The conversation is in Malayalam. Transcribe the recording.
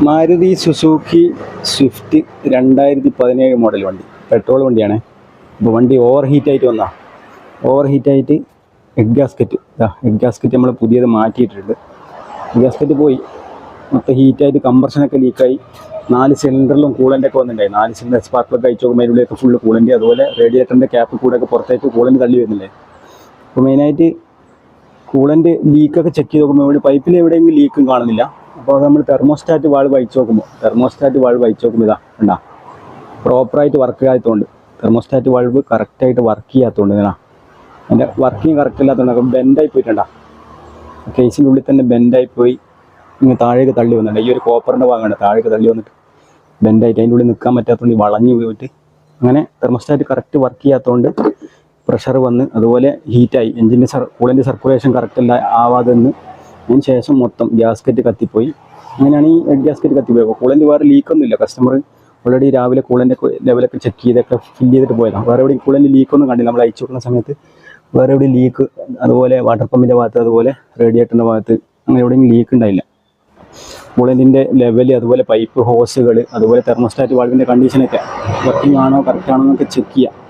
മാരുതി സുസൂക്കി സ്വിഫ്റ്റ് രണ്ടായിരത്തി പതിനേഴ് മോഡൽ വണ്ടി. പെട്രോൾ വണ്ടിയാണ്. ഇപ്പോൾ വണ്ടി ഓവർ ഹീറ്റ് ആയിട്ട് വന്നാ. ഓവർ ഹീറ്റ് ആയിട്ട് എഗ് ഗാസ്കറ്റ് എഗ് ഗാസ്കറ്റ് നമ്മൾ പുതിയത് മാറ്റിയിട്ടുണ്ട്. എഗ് ഗാസ്കറ്റ് പോയി. മൊത്തം ഹീറ്റായിട്ട് കമ്പർഷനൊക്കെ ലീക്കായി. നാല് സിലിണ്ടറിലും കൂളന്റൊക്കെ വന്നിട്ടുണ്ടായി നാല് സിലിണ്ടർ സ്പാർക്കൊക്കെ അയച്ചു നോക്കുമ്പോൾ അതിനുള്ളിലൊക്കെ ഫുള്ള് കൂളന്റ് അതുപോലെ റേഡിയേറ്ററിന്റെ ക്യാപ്പ് കൂടെ ഒക്കെ പുറത്തേക്ക് കൂളന്റ് തള്ളി വരുന്നില്ലേ? അപ്പോൾ മെയിനായിട്ട് കൂളന്റ് ലീക്കൊക്കെ ചെക്ക് ചെയ്ത് നോക്കുമ്പോൾ പൈപ്പിൽ എവിടെയെങ്കിലും ലീക്കും കാണുന്നില്ല. അപ്പോൾ നമ്മൾ തെർമോസ്റ്റാറ്റ് വാൾ വഴിച്ച് നോക്കുമ്പോൾ തെർമോസ്റ്റാറ്റ് വാൾ വഴിച്ച് നോക്കുമ്പോൾ ഇതാ ഉണ്ടാ പ്രോപ്പറായിട്ട് വർക്ക് ആയതുകൊണ്ട് തെർമോസ്റ്റാറ്റ് വാൾവ് കറക്റ്റായിട്ട് വർക്ക് ചെയ്യാത്തതുകൊണ്ട് ഇതാ. അതിന്റെ വർക്കിംഗ് കറക്റ്റ് ഇല്ലാത്തതുകൊണ്ട് ബെൻഡായി പോയിട്ടുണ്ടാ കേസിന്റെ ഉള്ളിൽ തന്നെ ബെൻഡായി പോയി ഇങ്ങനെ താഴേക്ക് തള്ളി വന്നിട്ടുണ്ട്. ഈ ഒരു കോപ്പറിന്റെ ഭാഗമാണ് താഴേക്ക് തള്ളി വന്നിട്ട് ബെൻഡായിട്ട് അതിന്റെ ഉള്ളിൽ നിൽക്കാൻ പറ്റാത്തതുകൊണ്ട് വളഞ്ഞു പോയിട്ട് അങ്ങനെ തെർമോസ്റ്റാറ്റ് കറക്റ്റ് വർക്ക് ചെയ്യാത്തതുകൊണ്ട് പ്രഷർ വന്ന് അതുപോലെ ഹീറ്റായി എഞ്ചിന്റെ സർ കൂളിന്റെ സർക്കുലേഷൻ കറക്റ്റ് അല്ല ആവാതെ അതിന് ശേഷം മൊത്തം ഗ്യാസ്കറ്റ് കത്തിപ്പോയി. അങ്ങനെയാണ് ഈ ഹെഡ് ഗ്യാസ്കറ്റ് കത്തിപ്പോയത്. കൂളന്റ് വേറെ ലീക്കൊന്നുമില്ല കസ്റ്റമർ ഓൾറെഡി രാവിലെ കൂളന്റെ ലെവലൊക്കെ ചെക്ക് ചെയ്തൊക്കെ ഫില്ല് ചെയ്തിട്ട് പോയതാണ്. വേറെ എവിടെയും ലീക്ക് ലീക്കൊന്നും കണ്ടില്ല. നമ്മൾ അയച്ചു കൊടുക്കുന്ന സമയത്ത് വേറെ എവിടെയും ലീക്ക് അതുപോലെ വാട്ടർ പമ്പിന്റെ ഭാഗത്ത് അതുപോലെ റേഡിയേറ്ററിന്റെ ഭാഗത്ത് അങ്ങനെ എവിടെയും ലീക്ക് ഉണ്ടായില്ല. കൂളന്റിന്റെ ലെവൽ അതുപോലെ പൈപ്പ് ഹോസുകൾ അതുപോലെ തെർമോസ്റ്റാറ്റ് വാൾവിന്റെ കണ്ടീഷനൊക്കെ വർക്കിംഗ് ആണോ കറക്റ്റ് ആണോ എന്നൊക്കെ ചെക്ക് ചെയ്യുക